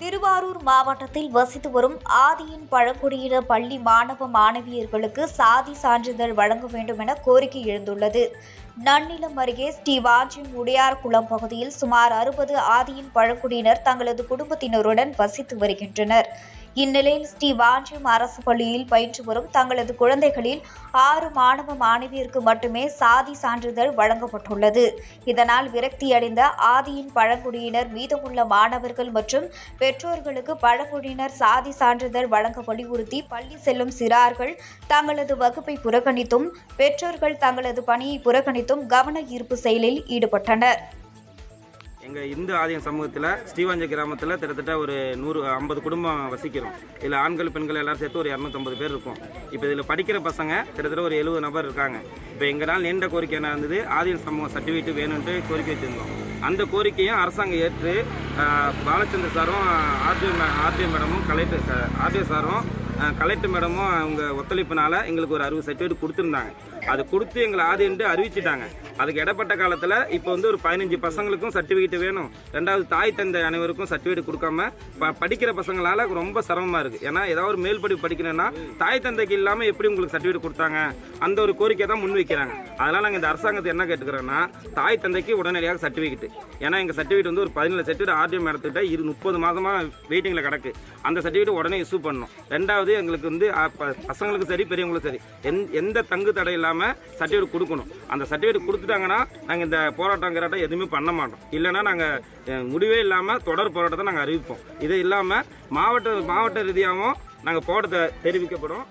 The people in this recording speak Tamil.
திருவாரூர் மாவட்டத்தில் வசித்து வரும் ஆதியின் பழங்குடியின பள்ளி மாணவ மாணவியர்களுக்கு சாதி சான்றிதழ் வழங்க வேண்டும் என கோரிக்கை எழுந்துள்ளது. நன்னிலம் அருகே ஸ்ரீ ஸ்ரீவாஞ்சியம் உடையார்குளம் பகுதியில் சுமார் அறுபது ஆதியின் பழங்குடியினர் தங்களது குடும்பத்தினருடன் வசித்து வருகின்றனர். இந்நிலையில் ஸ்ரீவாஞ்சியம் அரசு பள்ளியில் பயின்று வரும் தங்களது குழந்தைகளில் ஆறு மாணவ மாணவியருக்கு மட்டுமே சாதி சான்றிதழ் வழங்கப்பட்டுள்ளது. இதனால் விரக்தியடைந்த ஆதியின் பழங்குடியினர் மீதமுள்ள மாணவர்கள் மற்றும் பெற்றோர்களுக்கு பழங்குடியினர் சாதி சான்றிதழ் வழங்க வலியுறுத்தி பள்ளி செல்லும் சிறார்கள் தங்களது வகுப்பை புறக்கணித்தும் பெற்றோர்கள் தங்களது பணியை புறக்கணித்தும் கவன ஈர்ப்பு செயலில் ஈடுபட்டனர். எங்கள் இந்து ஆதியம் சமூகத்தில் ஸ்ரீவாஞ்ச கிராமத்தில் கிட்டத்தட்ட ஒரு நூறு ஐம்பது குடும்பம் வசிக்கிறோம். இதில் ஆண்கள் பெண்கள் எல்லாரும் சேர்த்து ஒரு இரநூத்தம்பது பேர் இருக்கும். இப்போ இதில் படிக்கிற பசங்க கிட்டத்தட்ட ஒரு எழுபது நபர் இருக்காங்க. இப்போ எங்களால் நீண்ட கோரிக்கை என்ன இருந்தது? ஆதியம் சமூகம் சர்டிஃபிகேட் வேணும்ட்டு கோரிக்கை வச்சுருந்தோம். அந்த கோரிக்கையும் அரசாங்கம் ஏற்று பாலச்சந்திர சாரும் ஆர்டிஓ ஆர்டிஓ மேடமும் கலெக்டர் ஆர்டிஓ சாரும் கலெக்டர் மேடமும் அவங்க ஒத்துழைப்பினால எங்களுக்கு ஒரு அறுபது சர்டிஃபிகேட் கொடுத்துருந்தாங்க. அது கொடுத்து எங்களை ஆதின்ட்டு அறிவிச்சிட்டாங்க. அதுக்கு இடப்பட்ட காலத்தில் இப்போ வந்து ஒரு பதினஞ்சு பசங்களுக்கும் சர்டிஃபிகேட் வேணும். ரெண்டாவது தாய் தந்தை அனைவருக்கும் சர்டிஃபிகேட் கொடுக்காம ப படிக்கிற பசங்களால் ரொம்ப சிரமமாக இருக்குது ஏன்னா ஏதாவது ஒரு மேல் படிப்பு படிக்கணும்னா தாய் தந்தைக்கு இல்லாமல் எப்படி உங்களுக்கு சர்டிஃபிகேட் கொடுத்தாங்க? அந்த ஒரு கோரிக்கை தான் முன் வைக்கிறாங்க அதனால் நாங்கள் இந்த அரசாங்கத்தை என்ன கேட்டுக்கிறோன்னா தாய் தந்தைக்கு உடனடியாக சர்டிஃபிகேட் ஏன்னா எங்கள் சர்டிஃபிகேட் வந்து ஒரு பதினேழு சர்டிஃபிகேட் ஆர்டிஎம் எடுத்துக்கிட்ட இரு முப்பது மாதமாக வெயிட்டிங்கில் கிடக்கு. அந்த சர்டிஃபிகேட் உடனே இஷ்யூ பண்ணணும். ரெண்டாவது எங்களுக்கு வந்து ப- பசங்களுக்கும் சரி பெரியவங்களுக்கும் சரி எந் எந்த தங்கு தடை இல்லாமல் சர்டிஃபிகேட் கொடுக்கணும். அந்த சர்டிஃபிகேட் கொடுத்துட்டாங்கன்னா நாங்கள் இந்த போராட்டம் கிராட்டம் எதுவுமே பண்ண மாட்டோம். இல்லைன்னா நாங்கள் முடிவே இல்லாமல் தொடர் போராட்டத்தை நாங்கள் அறிவிப்போம். இது இல்லாமல் மாவட்ட மாவட்ட ரீதியாகவும் நாங்கள் போராட்டத்தை தெரிவிக்கப்படும்.